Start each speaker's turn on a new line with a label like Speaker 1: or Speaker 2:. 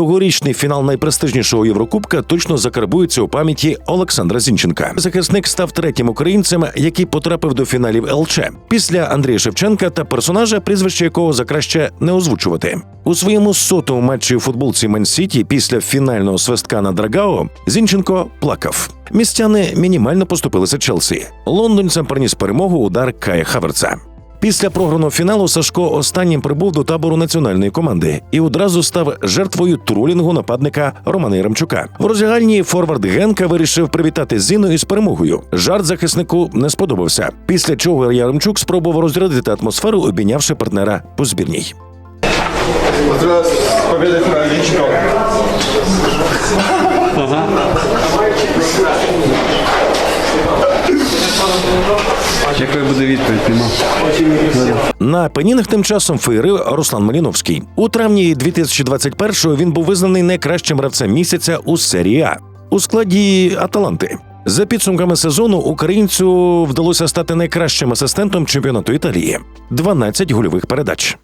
Speaker 1: Тогорічний фінал найпрестижнішого Єврокубка точно закарбується у пам'яті Олександра Зінченка. Захисник став третім українцем, який потрапив до фіналів ЛЧ після Андрія Шевченка та персонажа, прізвище якого закраще не озвучувати. У своєму сотому матчі у футболці Мен-Сіті після фінального свистка на Драгао Зінченко плакав. Містяни мінімально поступилися Челсі. Лондонцям приніс перемогу удар Кая Хаверца. Після програного фіналу Сашко останнім прибув до табору національної команди і одразу став жертвою тролінгу нападника Романа Яремчука. В роздягальні форвард Генка вирішив привітати Зіну із перемогою. Жарт захиснику не сподобався. Після чого Яремчук спробував розрядити атмосферу, обійнявши партнера по збірній.
Speaker 2: Поздравляю с победой
Speaker 3: Якою буде відповідь? Нема.
Speaker 1: На пенінах тим часом феєрив Руслан Маліновський. У травні 2021-го він був визнаний найкращим гравцем місяця у серії А у складі Аталанти. За підсумками сезону українцю вдалося стати найкращим асистентом чемпіонату Італії 12 гольових передач.